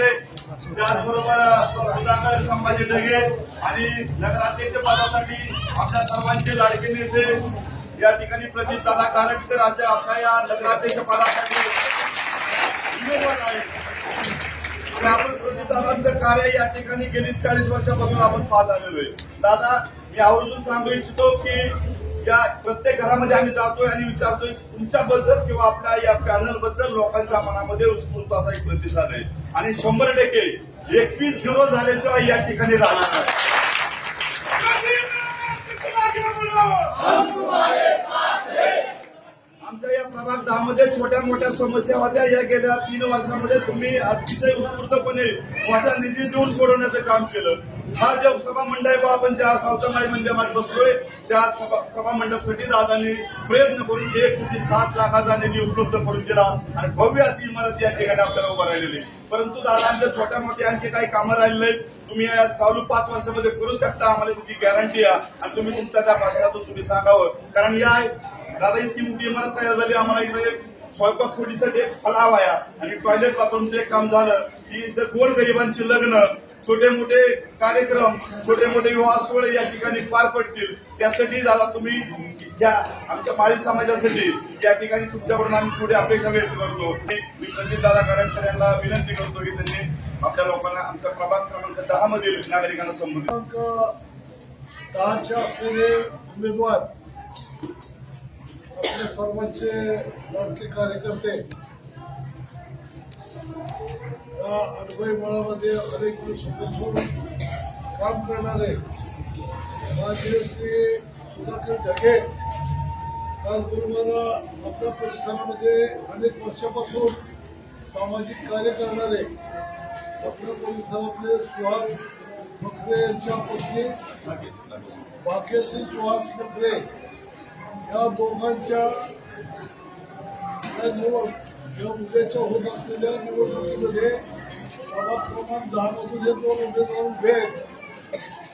ठाकरे त्याचबरोबर सुधाकर संभाजी ढगे आणि नगराध्यक्ष पदासाठी आपल्या सर्वांचे लाडके नेते. या ठिकाणी प्रदीप दादा कारटकर असे आपल्या या नगराध्यक्ष पदासाठी उमेदवार आहेत. आपण प्रदीपदादांचं कार्य या ठिकाणी गेली चाळीस वर्षापासून आपण पाहत आलेलो आहे. दादा मी आवर्जून सांगू इच्छितो की या प्रत्येक घरामध्ये आम्ही जातोय आणि विचारतोय तुमच्याबद्दल किंवा आपल्या या पॅनलबद्दल लोकांच्या मनामध्ये उत्स्फूर्त असा एक प्रतिसाद आहे. आणि शंभर टक्के एकवीस झिरो झाल्याशिवाय या ठिकाणी राहणार नाही. आमच्या या प्रभाग दहामध्ये छोट्या मोठ्या समस्या होत्या. या गेल्या तीन वर्षामध्ये तुम्ही अतिशय उत्स्फूर्तपणे मोठा निधी देऊन सोडवण्याचं काम केलं. हा जो सभा मंडप आपण ज्या सावतामाळी मंदिरात बसलोय त्या सभा सभा मंडपसाठी दादांनी प्रयत्न करून एक कोटी सात लाखाचा निधी उपलब्ध करून दिला. आणि भव्य अशी इमारत या ठिकाणी आपल्याला उभं राहिलेली परंतु दादा आमच्या छोट्या मोठ्या आणखी काही कामं राहिले तुम्ही या चालू पाच वर्षामध्ये करू शकता. आम्हाला त्याची गॅरंटी आहे आणि तुम्ही तुमच्या त्या भाषणातून तुम्ही सांगावं. कारण या दादा इतकी मोठी इमारत तयार झाली. आम्हाला इकडे स्वयंपाक खोलीसाठी एक फलाव आहे आणि टॉयलेट बाथरूमचं एक काम झालं की इथं गोर गरिबांची लग्न छोटे मोठे कार्यक्रम छोटे मोठे विवाह सोहळे या ठिकाणी पार पडतील. त्यासाठी झाला तुम्ही या आमच्या माळी समाजासाठी या ठिकाणी तुमच्याकडून आम्ही थोडी अपेक्षा व्यक्त करतो. मी प्रदीप दादा करंडकर यांना विनंती करतो की त्यांनी आपल्या लोकांना आमच्या प्रभाग क्रमांक दहा मधील नागरिकांना संबोधित क्रमांक दहाचे असलेले उमेदवार आपले सर्वांचे लाडके कार्यकर्ते या अडवई मळामध्ये अनेक वर्षापासून काम करणारे माझे श्री सुधाकर ढगे त्याचबरोबर आपल्या परिसरामध्ये अनेक वर्षापासून सामाजिक कार्य करणारे आपल्या परिसरातले सुहास मकरे यांच्या पत्नी भाग्यश्री सुहास मकरे या दोघांच्या या निवड या उद्याच्या होत असलेल्या निवडणुकीमध्ये प्रभाग क्रमांक दहा मधून हे दोन उमेदवार उभे आहेत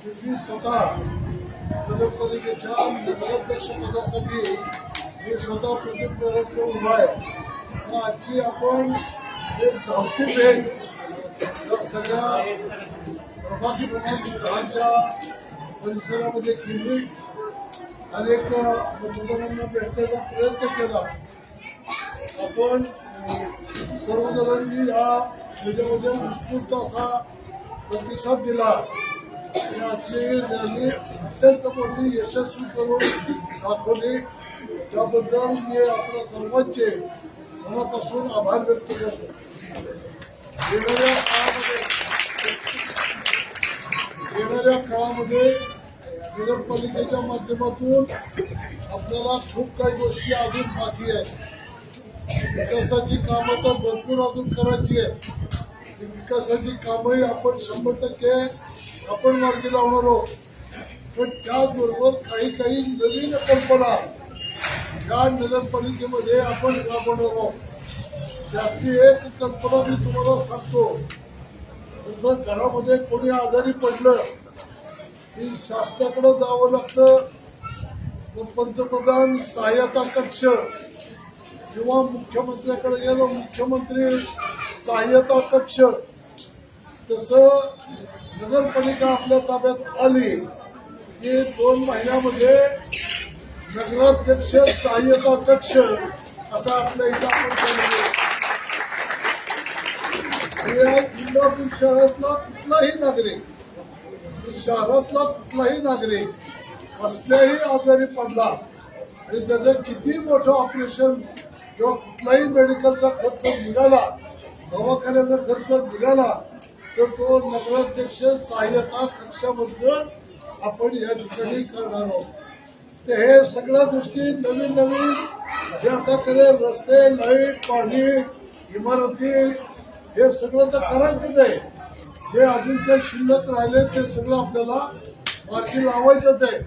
तुम्ही स्वतः नगरपालिकेच्या नगराध्यक्ष पदासाठी हे स्वतः प्रदीप दरडकर उभा आहे मग आजची आपण एक धावती भेट या सगळ्या प्रभागी क्रमांक दहाच्या परिसरामध्ये केली अनेक मतदारांना भेटण्याचा प्रयत्न केला आपण सर्वजणांनी या त्याच्यामध्ये उत्स्फूर्त असा प्रतिसाद दिला. आणि आजची रॅली अत्यंत मोठी यशस्वी करून दाखवली. त्याबद्दल मी आपल्या सर्वांचे मनापासून आभार व्यक्त करतो. येणाऱ्या काळामध्ये येणाऱ्या काळामध्ये नगरपालिकेच्या माध्यमातून आपल्याला खूप काही गोष्टी अजून बाकी आहेत. विकासाची कामं तर भरपूर अजून करायची आहे विकासाची कामंही आपण शंभर टक्के आपण मार्गी लावणार आहोत. पण त्याचबरोबर काही काही नवीन कल्पना या नगरपालिकेमध्ये आपण राबवणार आहोत. त्यातली एक कल्पना मी तुम्हाला सांगतो. जसं घरामध्ये कोणी आजारी पडलं की शासनाकडे जावं लागतं. पंतप्रधान सहाय्यता कक्ष किंवा मुख्यमंत्र्याकडे गेलो मुख्यमंत्री सहाय्यता कक्ष. तसं नगरपालिका आपल्या ताब्यात आली. की दोन महिन्यामध्ये नगराध्यक्ष सहाय्यता कक्ष असा आपल्या इथं आपण केलेलं इंदापूर शहरातला कुठलाही नागरिक शहरातला कुठलाही नागरिक कसल्याही आजारी पडला. आणि त्याचं किती मोठं ऑपरेशन किंवा कुठलाही मेडिकलचा खर्च निघाला दवाखान्याचा खर्च निघाला तर तो नगराध्यक्ष सहाय्यता कक्षामधून आपण या ठिकाणी करणार आहोत. तर हे सगळ्या गोष्टी नवीन नवीन जे आताकडे रस्ते लाइट पाणी इमारती हे सगळं तर करायचंच आहे. जे अजून काही शिल्लक राहिले ते सगळं आपल्याला मार्गी लावायचंच आहे.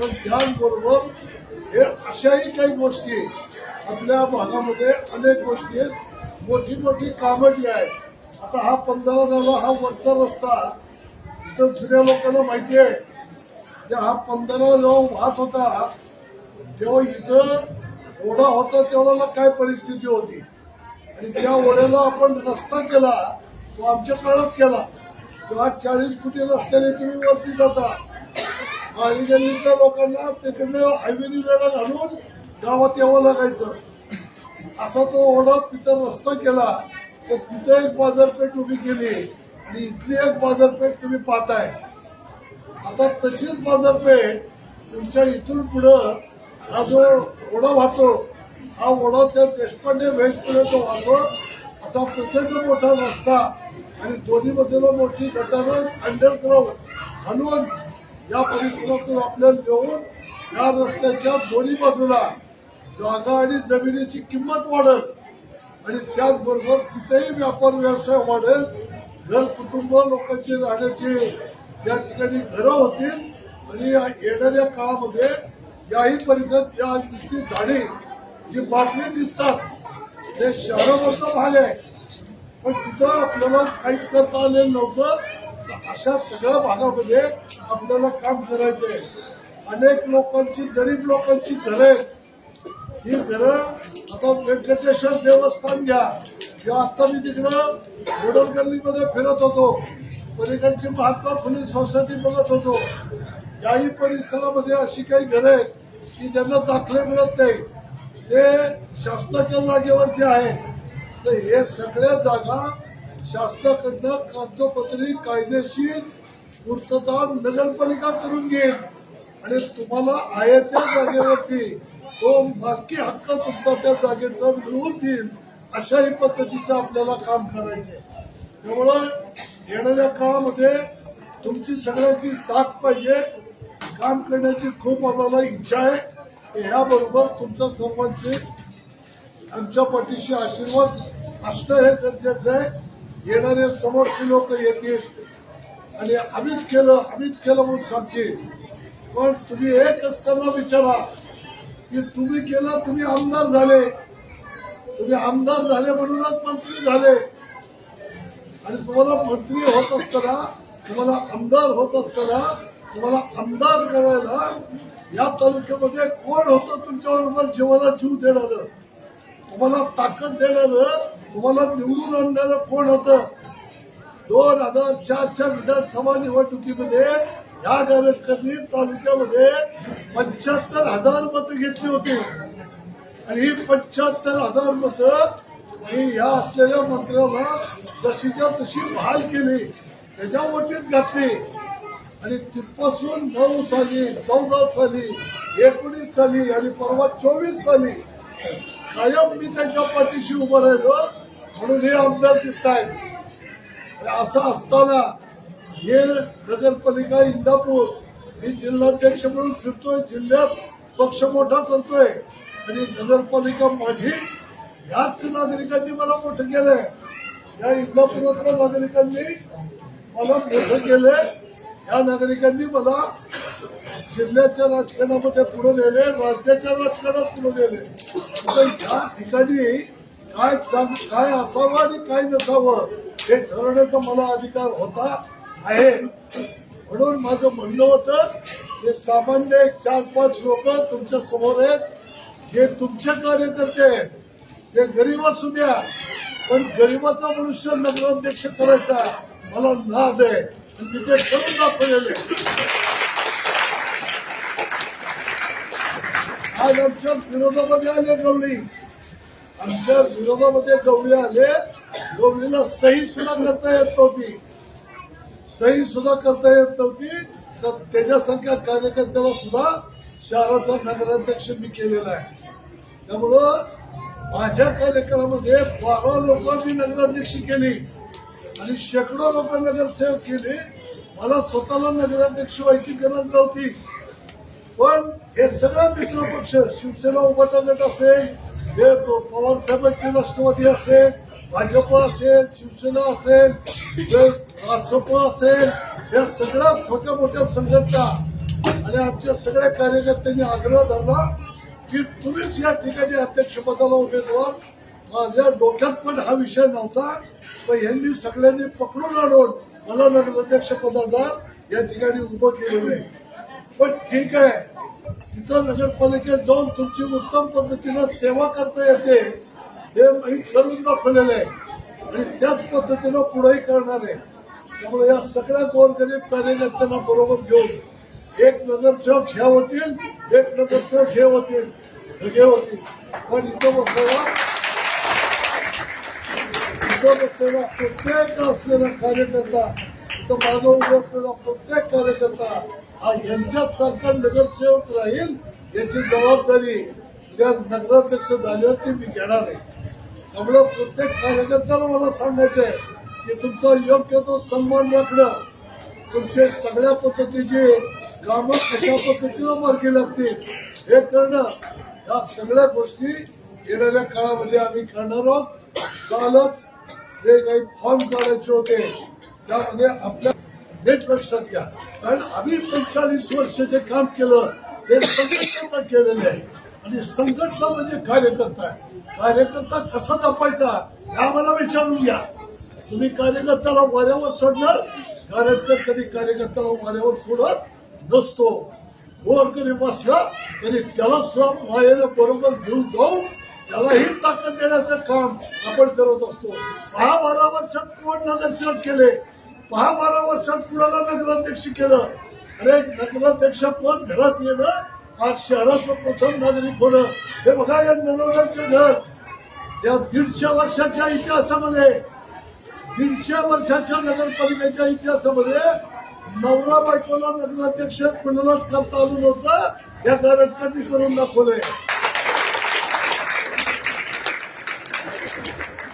पण त्याचबरोबर हे अशाही काही गोष्टी आपल्या भागामध्ये अनेक गोष्टी आहेत. मोठी मोठी कामं जी आहेत आता हा पंधरा नाला हा वरचा रस्ता. इथं जुन्या लोकांना माहिती आहे. की हा पंधरा जेव्हा वाहत होता तेव्हा इथं ओढा होता तेवढ्याला काय परिस्थिती होती? आणि त्या ओढ्याला आपण रस्ता केला तो आमच्या काळात केला. तेव्हा चाळीस फुटी रस्त्याने तुम्ही वरती जाता. आणि त्या लोकांना तिकडनं हायवेनी वेळा घालून गावात यावं लागायचं. असा तो ओढा तिथं रस्ता केला तर तिथं एक बाजारपेठ उभी केली आणि इथली एक बाजारपेठ तुम्ही पाहताय. आता तशीच बाजारपेठ तुमच्या इथून पुढं हा जो ओढा वाहतो हा ओढा त्या देशपांडे भेजपर्यंत वाहतो. असा प्रचंड मोठा रस्ता आणि दोन्ही बाजूला मोठी गटारं अंडरग्राऊंड हनुमान या परिसरातून आपल्याला घेऊन या रस्त्याच्या दोन्ही बाजूला जागा आणि जमिनीची किंमत वाढेल. आणि त्याचबरोबर तिथेही व्यापार व्यवसाय वाढेल. घर कुटुंब लोकांची राहण्याची या ठिकाणी घरं होतील. आणि या येणाऱ्या काळामध्ये याही परिसरात या दृष्टी झाडी जी बातमी दिसतात ते शहरामध्ये भाग आहे. पण तिथं आपल्याला काहीच करता आलेलं नव्हतं. तर अशा सगळ्या भागामध्ये आपल्याला काम करायचंय. अनेक लोकांची गरीब लोकांची घरं आहेत. ही घरं आता व्यंकटेश्वर देवस्थान घ्या. किंवा आता मी तिकडं गडोल गल्लीमध्ये फिरत होतो. पलीकडची महात्मा फुले सोसायटी बघत होतो. याही परिसरामध्ये अशी काही घरं आहेत की ज्यांना दाखले मिळत नाही. ते शासनाच्या जागेवरती आहेत. तर हे सगळ्या जागा शासनाकडनं कागदोपत्री कायदेशीर पूर्तता नगरपालिका करून घेईल. आणि तुम्हाला आहे त्या जागेवरती तो बाकी हक्क तुमचा त्या जागेचा मिळवून देईल अशाही पद्धतीचं आपल्याला काम करायचंय. त्यामुळं येणाऱ्या काळामध्ये तुमची सगळ्याची साथ पाहिजे काम करण्याची खूप आम्हाला इच्छा आहे. ह्याबरोबर तुमच्या सर्वांचे आमच्या पाठीशी आशीर्वाद असणं हे गरजेचं आहे. येणारे समोरचे लोक येतील. आणि आम्हीच केलं आम्हीच केलं म्हणून सांगते. पण तुम्ही एक असताना विचारा की तुम्ही केलं तुम्ही आमदार झाले. तुम्ही आमदार झाले म्हणूनच मंत्री झाले. आणि तुम्हाला मंत्री होत असताना तुम्हाला आमदार होत असताना तुम्हाला आमदार करायला या तालुक्यामध्ये कोण होतं तुमच्याबरोबर जीवाला जीव देणार? तुम्हाला ताकद देणार तुम्हाला निवडून आणणारं कोण होतं? दोन हजार चारच्या विधानसभा निवडणुकीमध्ये या डायरेक्टरनी तालुक्यामध्ये पंच्याहत्तर हजार मतं घेतली होती. आणि ही पंच्याहत्तर हजार मतं मी या असलेल्या मंत्र्याला जशीच्या तशी बहाल केली त्याच्या वटीत घातली. आणि तिथपासून नऊ साली चौदा साली एकोणीस साली आणि परवा चोवीस साली कायम मी त्यांच्या पाठीशी उभं राहिलो म्हणून हे आमदार दिसत आहेत असं असताना हे नगरपालिका इंदापूर मी जिल्हाध्यक्ष म्हणून फिरतोय जिल्ह्यात पक्ष मोठा करतोय. आणि नगरपालिका माझी याच नागरिकांनी मला मोठं केलंय. या इंदापुरातल्या नागरिकांनी मला मोठं केलंय. या नागरिकांनी मला जिल्ह्याच्या राजकारणामध्ये पुढे नेले राज्याच्या राजकारणात पुढे नेले तर या ठिकाणी काय काय असावं आणि काय नसावं हे ठरवण्याचा मला अधिकार होता. आहे. म्हणून माझं म्हणणं होतं हे सामान्य एक चार पाच लोक तुमच्यासमोर आहेत. जे तुमचे कार्यकर्ते आहेत ते गरीब असू द्या पण गरीबाचा मनुष्य नगराध्यक्ष करायचा मला नाद आहे. आणि तिथे करून दाखवलेले आज आमच्या विरोधामध्ये आले गवळी. आमच्या विरोधामध्ये गवळी आले गवळीला सही सुद्धा करता येत नव्हती. सही सुद्धा करता येत नव्हती. तर त्याच्यासारख्या कार्यकर्त्याला सुद्धा शहराचा नगराध्यक्ष मी केलेला आहे. त्यामुळं माझ्या कार्यक्रमामध्ये बारा लोकांनी नगराध्यक्ष केली आणि शेकडो लोक नगरसेवक केले मला स्वतःला नगराध्यक्ष व्हायची गरज नव्हती. पण हे सगळं मित्रपक्ष शिवसेना उभाटा गट असेल हे पवार साहेबांची राष्ट्रवादी असेल भाजप असेल शिवसेना असेल रासप असेल या सगळ्या छोट्या मोठ्या संघटना आणि आमच्या सगळ्या कार्यकर्त्यांनी आग्रह धरला की तुम्हीच या ठिकाणी अध्यक्षपदाला उमेदवार. माझ्या डोक्यात पण हा विषय नव्हता पण यांनी सगळ्यांनी पकडून आणून मला नगराध्यक्ष पदाला या ठिकाणी उभं केलेलं आहे पण ठीक आहे तिथं नगरपालिकेत जाऊन तुमची उत्तम पद्धतीनं सेवा करता येते. हे मी दाखवलेलं आहे. आणि त्याच पद्धतीनं पुढेही करणार आहे. त्यामुळे या सगळ्या गोरगरीब कार्यकर्त्यांना बरोबर घेऊन एक नगरसेवक ह्या होतील एक नगरसेवक हे होतील हे होतील. पण इथं बसलेला इथं बसलेला प्रत्येक असलेला कार्यकर्ता इथं मागं उभं असलेला प्रत्येक कार्यकर्ता हा यांच्यासारखा नगरसेवक राहील याची जबाबदारी त्या नगराध्यक्ष झाल्यावर ती मी घेणार आहे. त्यामुळे प्रत्येक कार्यकर्त्याला मला सांगायचं आहे की तुमचा योग्य तो सन्मान राखणं तुमचे सगळ्या पद्धतीची कामं कशा पद्धतीनं मार्गी लागतील हे करणं या सगळ्या गोष्टी येणाऱ्या काळामध्ये आम्ही करणार आहोत. कालच जे काही फॉर्म काढायचे होते त्यामध्ये आपल्या नीट लक्षात घ्या. कारण आम्ही पंचाळीस वर्ष जे काम केलं ते केलेले आहे. आणि संघटना म्हणजे कार्यकर्ता कार्यकर्ता कसा जपायचा हे आम्हाला विचारून घ्या. तुम्ही कार्यकर्त्याला वाऱ्यावर सोडणार कार्यकर्ता कधी कार्यकर्त्याला वाऱ्यावर सोडत नसतो. गोरगरीब असला तरी त्याला सुद्धा वाऱ्याला बरोबर घेऊन जाऊन त्यालाही ताकद देण्याचं काम आपण करत असतो. दहा बारा वर्षात कोण नगरसेवक केले? दहा बारा वर्षात कुणाला नगराध्यक्ष केलं? अरे नगराध्यक्ष पद घरात येणं आज शहराचं प्रथम नागरिक होणं हे बघा या नवराचं घर. या दीडशे वर्षाच्या इतिहासामध्ये दीडशे वर्षाच्या नगरपालिकेच्या इतिहासामध्ये नवरा बायकोला नगराध्यक्ष कुणालाच करता आलं नव्हतं या कार्यकर्त्यांनी करून दाखवलंय.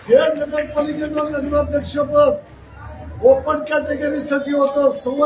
हे नगरपालिकेचं नगराध्यक्षपद ओपन कॅटेगरीसाठी होतं समोर